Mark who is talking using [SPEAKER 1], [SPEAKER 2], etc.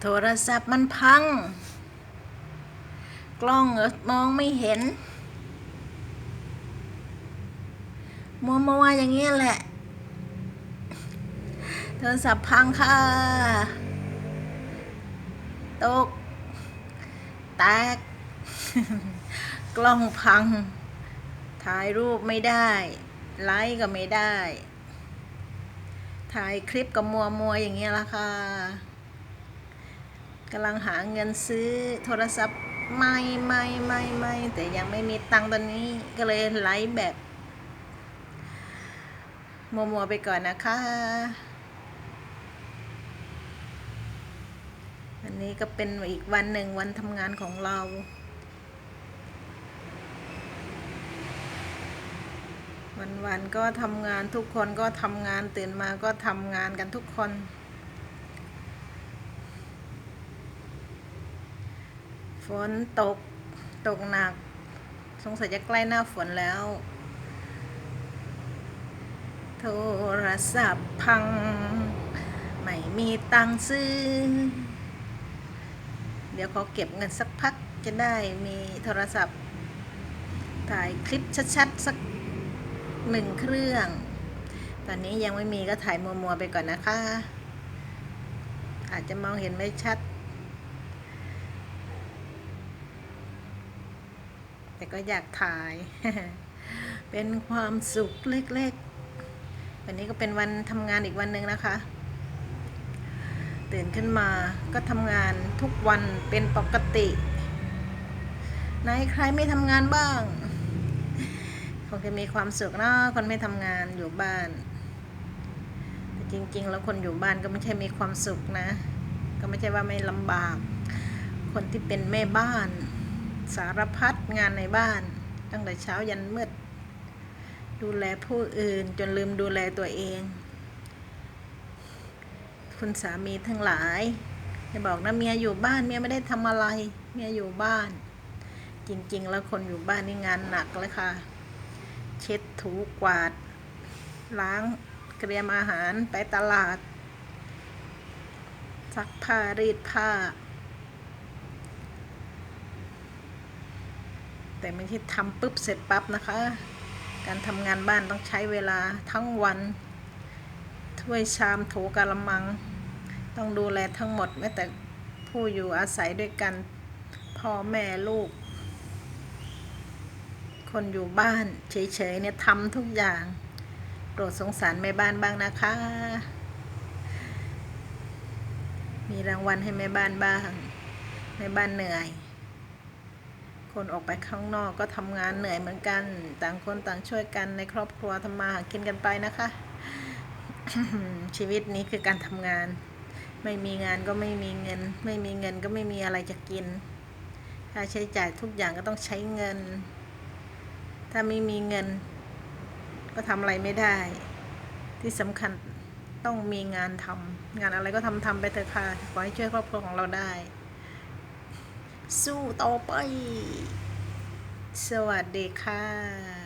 [SPEAKER 1] โทรศัพท์มันพัง กล้องเอิ้นมองไม่เห็น มัวมัวอย่างเงี้ยแหละ โทรศัพท์พังค่ะ ตก แตก กล้องพัง ถ่ายรูปไม่ได้ ไลค์ก็ไม่ได้ ถ่ายคลิปก็มัวมัวอย่างเงี้ยละค่ะ กำลังหาเงินซื้อโทรศัพท์ไม่ไม่ไม่ไม่แต่ยังไม่มีตังตอนนี้ก็เลยไลฟ์แบบ มัวมัวๆไปก่อนนะคะอันนี้ก็เป็นอีกวันหนึ่งวันทำงานของเราวันๆก็ทำงานทุกคนก็ทำงานตื่นมาก็ทำงานกันทุกคน ฝนตก ตกหนัก สงสัยจะใกล้หน้าฝนแล้ว โทรศัพท์พัง ไม่มีตังซื้อ เดี๋ยวขอเก็บเงินสักพักจะได้มีโทรศัพท์ ถ่ายคลิปชัดๆ สักหนึ่งเครื่อง ตอนนี้ยังไม่มีก็ถ่ายมัวๆไปก่อนนะคะ อาจจะมองเห็นไม่ชัด แต่ก็อยากถ่าย เป็นความสุขเล็กๆ วันนี้ก็เป็นวันทำงานอีกวันหนึ่งนะคะ ตื่นขึ้นมาก็ทำงานทุกวันเป็นปกติไหนใครไม่ทำงานบ้างคงจะมีความสุขเนาะคนไม่ทำงานอยู่บ้านแต่จริง ๆ แล้วคนอยู่บ้านก็ไม่ใช่มีความสุขนะ ก็ไม่ใช่ว่าไม่ลำบาก คนที่เป็นแม่บ้าน สารพัดงานในบ้าน ตั้งแต่เช้ายันมืด ดูแลผู้อื่นจนลืมดูแลตัวเอง คุณสามีทั้งหลายจะบอกนะเมียอยู่บ้านเมียไม่ได้ทำอะไรเมียอยู่บ้าน จริง ๆ แล้วคนอยู่บ้านนี่งานหนักเลยค่ะ เช็ดถูกวาด ล้างเตรียมอาหารไปตลาดซักผ้ารีดผ้า แต่ไม่ใช่ทำปุ๊บเสร็จปั๊บนะคะ การทำงานบ้านต้องใช้เวลาทั้งวัน ถ้วยชามโถกะละมัง ต้องดูแลทั้งหมดแม้แต่ผู้อยู่อาศัยด้วยกันพ่อแม่ลูก คนอยู่บ้านเฉยๆเนี่ยทำทุกอย่างโปรดสงสารแม่บ้านบ้างนะคะ มีรางวัลให้แม่บ้านบ้าง แม่บ้านเหนื่อย คนออกไปข้างนอกก็ทำงานเหนื่อยเหมือนกัน ต่างคนต่างช่วยกันในครอบครัวทำมาหากินกันไปนะคะ ชีวิตนี้คือการทำงาน ไม่มีงานก็ไม่มีเงิน ไม่มีเงินก็ไม่มีอะไรจะกิน ค่าใช้จ่ายทุกอย่างก็ต้องใช้เงิน ถ้าไม่มีเงิน ก็ทำอะไรไม่ได้ ที่สำคัญต้องมีงานทำงานอะไรก็ทำทำไปเถอะค่ะขอให้ช่วยครอบครัวของเราได้ สู้ต่อไป สวัสดีค่ะ